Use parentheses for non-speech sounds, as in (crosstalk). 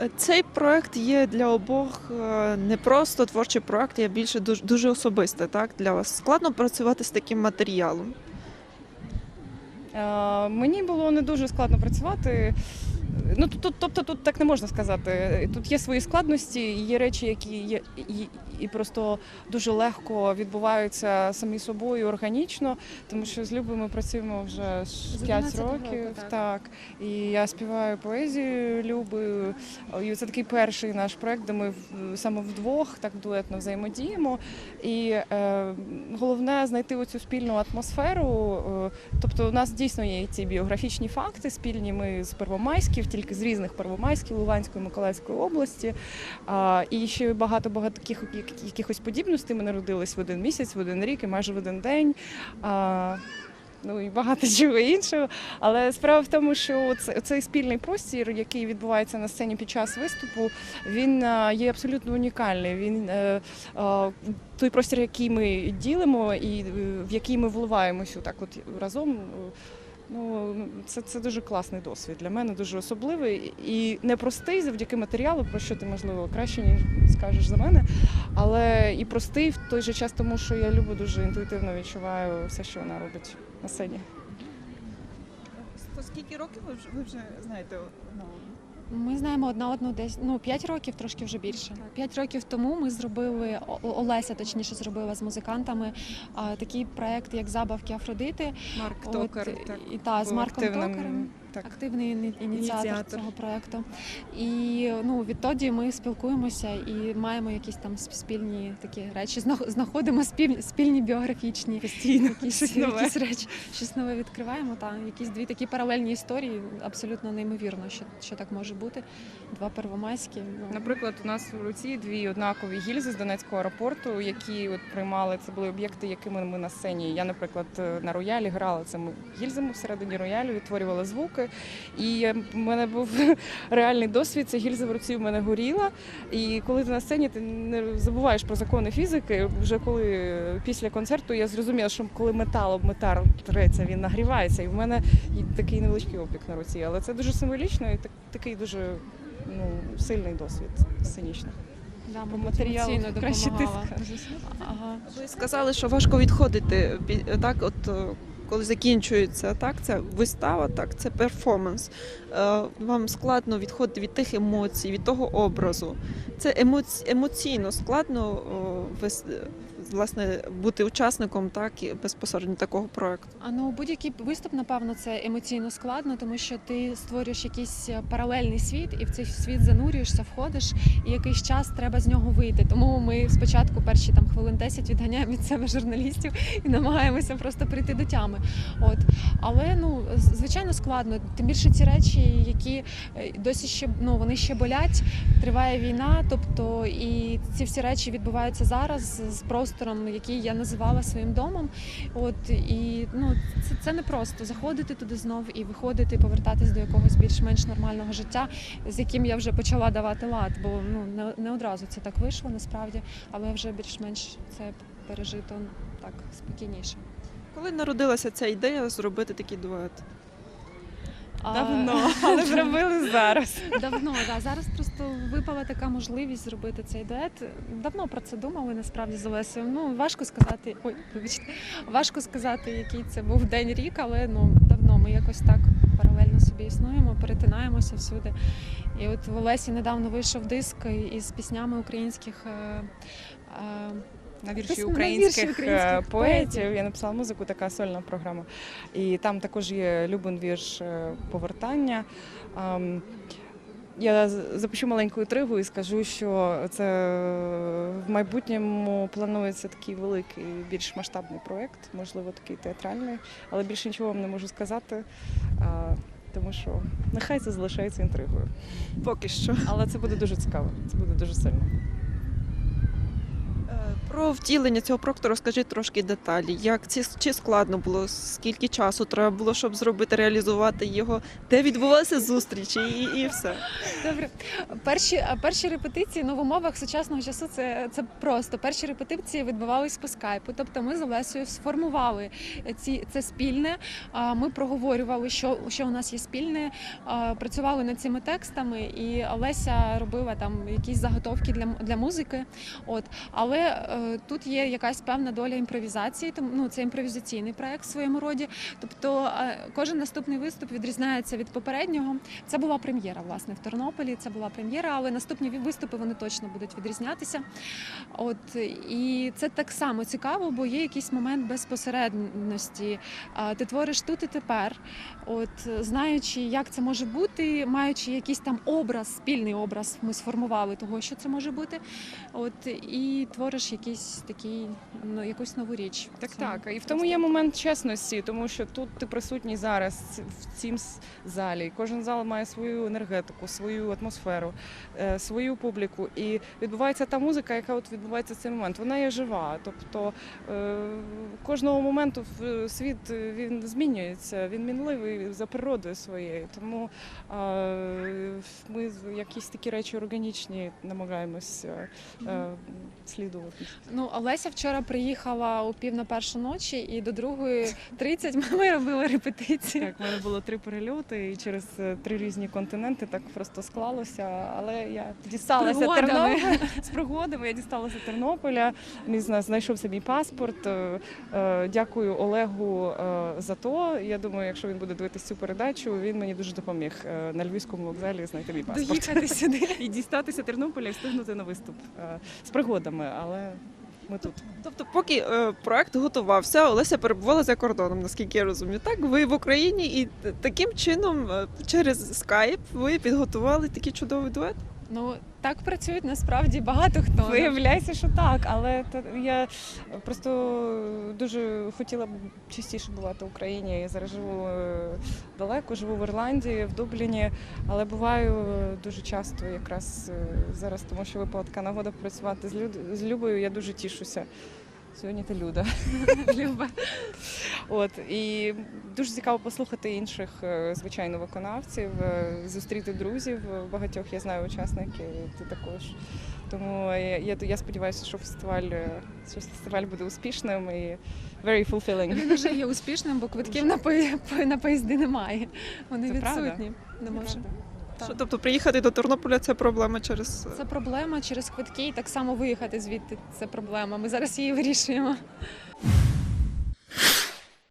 Е, Цей проект є для обох е, не просто творчий проект, а більше дуже, дуже особисте. Так для вас складно працювати з таким матеріалом. Е, Мені було не дуже складно працювати. Ну тут, тут, тобто тут так не можна сказати. Тут є свої складності, є речі, які є і, і просто дуже легко відбуваються самі собою органічно, тому що з Любою ми працюємо вже 5 років. року, так. так. І я співаю поезію Любою. І це такий перший наш проект, де ми саме вдвох так дуетно взаємодіємо. І е, головне знайти оцю спільну атмосферу. Е, тобто, у нас дійсно є ці біографічні факти спільні. Ми з Первомайськів, тільки з різних Первомайськів, Луганської, Миколаївської області. І ще багато багато таких якихось подібностей. Ми народились в один місяць, в один рік і майже в один день. Ну і багато (laughs) чого іншого. Але справа в тому, що цей спільний простір, який відбувається на сцені під час виступу, він є абсолютно унікальний. Він е, той простір, який ми ділимо, і е, в який ми вливаємося так, от разом. Ну, це, це дуже класний досвід для мене, дуже особливий і непростий завдяки матеріалу, про що ти можливо краще ніж скажеш за мене. Але і простий в той же час, тому що я люблю дуже інтуїтивно відчуваю все, що вона робить на сцені. Скільки років ви вже, ви вже знаєте? Ми знаємо одна одну десь ну 5 років, трошки вже більше. П'ять років тому ми зробили Олеся, точніше, зробила з музикантами а, такий проект, як забавки Афродити. Марк От, Так. і та з Марком Токарем. Так. Активний ініціатор, Ініціатор. цього проекту. І ну відтоді ми спілкуємося і маємо якісь там спільні такі речі. Знаходимо спільні, спільні біографічні Постійно якісь, щось нове. якісь речі, щось нове відкриваємо. Та якісь дві такі паралельні історії. Абсолютно неймовірно, що, що так може бути. Два первомайські. ну, Наприклад, у нас в руці дві однакові гільзи з Донецького аеропорту, які от приймали це були об'єкти, якими ми на сцені. Я, наприклад, на роялі грала цими гільзами всередині роялю, відтворювала звуки. І е, в мене був (laughs) реальний досвід. Ця гільза в руці в мене горіла. І коли ти на сцені, ти не забуваєш про закони фізики. Вже коли е, після концерту я зрозуміла, що коли метал об метал треться, він нагрівається. І в мене такий невеличкий опік на руці. Але це дуже символічно і такий дуже ну, сильний досвід сценічний. да, По матеріалу краще ти Ага. Ви сказали, що важко відходити так, от е, коли закінчується так, ця вистава, так, це перформанс. Е, Вам складно відходити від тих емоцій, від того образу. Це емоці... емоційно складно власне бути учасником так і безпосередньо такого проекту. А ну будь-який виступ, напевно, це емоційно складно, тому що ти створюєш якийсь е, паралельний світ, і в цей світ занурюєшся, входиш, і якийсь час треба з нього вийти. Тому ми спочатку перші там хвилин 10 відганяємо від себе журналістів і намагаємося просто прийти до тями. От але ну звичайно складно. Тим більше ці речі, які е, досі ще ну вони ще болять. Триває війна, тобто і ці всі речі відбуваються зараз з простором, який я називала своїм домом. От і ну це, це не просто заходити туди знов і виходити, повертатись до якогось більш-менш нормального життя, з яким я вже почала давати лад, бо ну не, не одразу це так вийшло насправді, але вже більш-менш це пережито так спокійніше. Коли народилася ця ідея зробити такий дует? Давно, (laughs) але зробили зараз. Давно, да. Зараз просто випала така можливість зробити цей дует. Давно про це думали насправді з Олесею. Ну важко сказати. Ой, вибачте, важко сказати, який це був день рік, але ну давно ми якось так паралельно собі існуємо, перетинаємося всюди. І от в Олесі недавно вийшов диск із піснями українських. е, е, На вірші українських, е, українських поетів. Я написала музику, така сольна програма. І там також є любен вірш повертання. Я запущу маленьку інтригу і скажу, що це в майбутньому планується такий великий, більш масштабний проєкт, можливо, такий театральний, але більше нічого вам не можу сказати, тому що нехай це залишається інтригою. Поки що. Але це буде дуже цікаво, це буде дуже сильно. Про втілення цього проекту розкажи трошки деталі. Як ці чи складно було? Скільки часу треба було, щоб зробити, реалізувати його? Де відбувалися зустрічі і, і все. Добре, перші перші репетиції ну, в умовах сучасного часу це, це просто. Перші репетиції відбувались по скайпу. Тобто ми з Олесею сформували ці це спільне. Ми проговорювали, що, що у нас є спільне, працювали над цими текстами, і Олеся робила там якісь заготовки для, для музики. От але тут є якась певна доля імпровізації, тому ну це імпровізаційний проект в своєму роді. Тобто е, кожен наступний виступ відрізняється від попереднього. Це була прем'єра, власне, в Тернополі. Це була прем'єра, але наступні виступи вони точно будуть відрізнятися. От і це так само цікаво, бо є якийсь момент безпосередності. Ти твориш тут і тепер, от знаючи, як це може бути, маючи якийсь там образ, спільний образ, ми сформували того, що це може бути. От і твориш якийсь такий, ну якусь нову річ. Так, Це так. І в тому є момент чесності, тому що тут ти присутній зараз в цім залі. Кожен зал має свою енергетику, свою атмосферу, е, свою публіку. І відбувається та музика, яка от відбувається в цей момент. Вона є жива. Тобто е, кожного моменту в- світ е, він змінюється, він мінливий за природою своєю. Тому е, ми якісь такі речі органічні намагаємось е, е, слідувати. Ну, Олеся вчора приїхала у пів на першу ночі, і до другої 30 ми робили репетиції. Так, в мене було три перельоти, і через е, три різні континенти так просто склалося. Але я дісталася. Тернополя з пригодами. Я дісталася Тернополя. Мій зна- знайшовся мій паспорт. Е, е, Дякую Олегу за то. Я думаю, якщо він буде дивитися цю передачу, він мені дуже допоміг на львівському вокзалі знайти мій паспорт. Доїхати сюди. (laughs) і дістатися Тернополя і встигнути на виступ з пригодами. Але ми тут. Тобто, поки е, проект готувався, Олеся перебувала за кордоном, наскільки я розумію. Так, ви в Україні, і таким чином, е, через скайп, ви підготували такий чудовий дует. Ну так працюють насправді багато хто. Виявляється, що так, але я просто дуже хотіла б частіше бувати в Україні. Я зараз живу е, далеко, живу в Ірландії, в Дубліні, але буваю дуже часто якраз е, зараз, тому що випала така нагода працювати з, люд... з Любою, я дуже тішуся. Сьогодні ти Люда. (laughs) Люба. От і дуже цікаво послухати інших, е, звичайно, виконавців, е, зустріти друзів. е, Багатьох я знаю учасників, і ти також. Тому я, я, я сподіваюся, що фестиваль, що фестиваль буде успішним і very fulfilling. Він вже є успішним, бо квитків на на поїзди немає. Вони Це правда? відсутні. Не може. Що, тобто, приїхати до Тернополя це проблема через. Це проблема через квитки, і так само виїхати звідти. Це проблема. Ми зараз її вирішуємо.